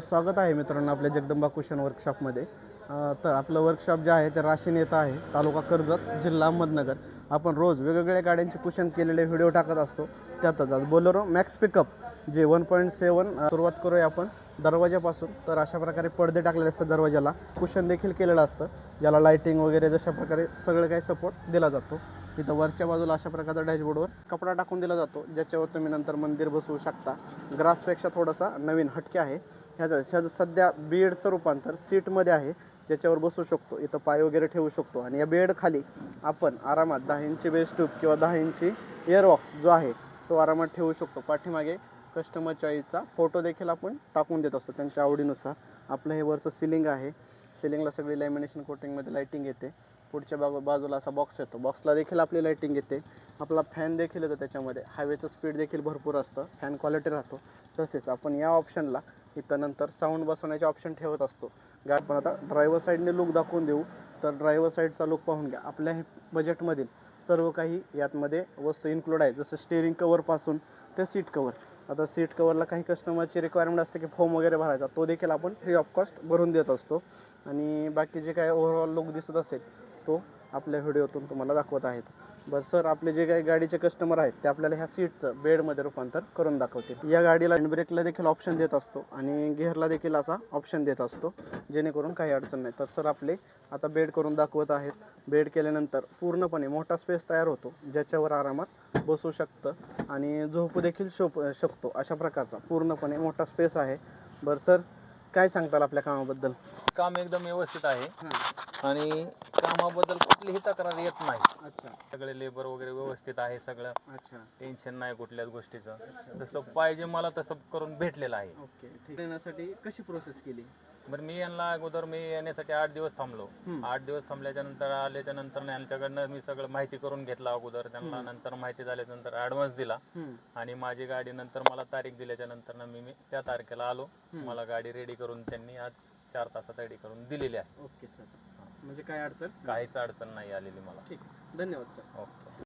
स्वागत आहे मित्रांनो आपल्या जगदंबा कुशन वर्कशॉपमध्ये तर आपलं वर्कशॉप जे आहे ते राशीन येतं आहे तालुका कर्जत जिल्हा अहमदनगर. आपण रोज वेगवेगळ्या गाड्यांचे कुशन केलेले व्हिडिओ टाकत असतो त्यातच आज बोलेरो मॅक्स पिकअप जे वन पॉईंट सेवन सुरुवात करूया आपण दरवाज्यापासून. तर अशा प्रकारे पडदे टाकलेले असतात दरवाजाला कुशन देखील केलेलं असतं ज्याला लाईटिंग वगैरे जशा प्रकारे सगळं काही सपोर्ट दिला जातो. तिथं वरच्या बाजूला अशा प्रकारचा डॅशबोर्डवर कपडा टाकून दिला जातो ज्याच्यावर तुम्ही नंतर मंदिर बसवू शकता. ग्रासपेक्षा थोडासा नवीन हटके आहे. ह्याचं ह्याचं सध्या बेडचं रूपांतर सीटमध्ये आहे. ज्याच्यावर बसू शकतो इथं पाय वगैरे ठेवू शकतो. आणि या बेडखाली आपण आरामात दहा इंची बेस ट्यूब किंवा दहा इंची एअरबॉक्स जो आहे तो आरामात ठेवू शकतो. पाठीमागे कस्टमर चॉईसचा फोटो देखील आपण टाकून देत असतो त्यांच्या आवडीनुसार. आपलं हे वरचं सिलिंग आहे. सिलिंगला सगळी लॅमिनेशन कोटिंगमध्ये लाईटिंग येते. पुढच्या बाजू बाजूला असा बॉक्स येतो. बॉक्सला देखील आपली लाईटिंग येते. आपला फॅन देखील येतो त्याच्यामध्ये. हायवेचं स्पीड देखील भरपूर असतं. फॅन क्वालिटी राहतो. तसेच आपण या ऑप्शनला इथं नंतर साऊंड बसवण्याचे ऑप्शन ठेवत असतो. गाडी पण आता ड्रायव्हर साईडने लुक दाखवून देऊ. तर ड्रायव्हर साईडचा लुक पाहून घ्या. आपल्या हे बजेटमधील सर्व काही यातमध्ये वस्तू इन्क्लूड आहे. जसं स्टेअरिंग कवरपासून ते सीट कवर आता सीट कवरला काही कस्टमरची रिक्वायरमेंट असते की फॉर्म वगैरे भरायचा. तो देखील आपण फ्री ऑफ कॉस्ट भरून देत असतो. आणि बाकी जे काय ओव्हरऑल लुक दिसत असेल तो आपल्या व्हिडिओतून तुम्हाला दाखवत आहेत. बरं सर आपले जे काही गाडीचे कस्टमर आहेत ते आपल्याला ह्या सीटचं बेडमध्ये रूपांतर करून दाखवतील. या गाडीला ब्रेकला देखील ऑप्शन देत असतो आणि गिअरला देखील असा ऑप्शन देत असतो जेणेकरून काही अडचण नाही. तर सर आपले आता बेड करून दाखवत आहेत. बेड केल्यानंतर पूर्णपणे मोठा स्पेस तयार होतो ज्याच्यावर आरामात बसू शकतं आणि झोपू देखील शोप शकतो. अशा प्रकारचा पूर्णपणे मोठा स्पेस आहे. बरं सर काय सांगताल आपल्या कामाबद्दल? काम एकदम व्यवस्थित आहे. आणि कामाबद्दल कुठलीही तक्रार येत नाही. अच्छा. सगळे लेबर वगैरे व्यवस्थित आहे सगळं. अच्छा. टेन्शन नाही कुठल्याच गोष्टीचं. जसं पाहिजे मला तसं करून भेटलेलं आहे. ओके. ठीक येण्यासाठी कशी प्रोसेस केली? बरं मी यांना अगोदर मी येण्यासाठी आठ दिवस थांबलो. हम्म. आठ दिवस थांबल्याच्या नंतर आल्याच्यानंतर यांच्याकडनं मी सगळं माहिती करून घेतला अगोदर. त्यांना हम्म. नंतर माहिती झाल्याच्यानंतर ऍडव्हान्स दिला. हम्म. आणि माझी गाडी नंतर मला तारीख दिल्याच्या नंतर मी मी त्या तारखेला आलो. हम्म. मला गाडी रेडी करून त्यांनी आज चार तासात रेडी करून दिलेली आहे. Okay sir. काय अडचण? काहीच अडचण नाही आलेली मला. ठीक. धन्यवाद सर. ओके.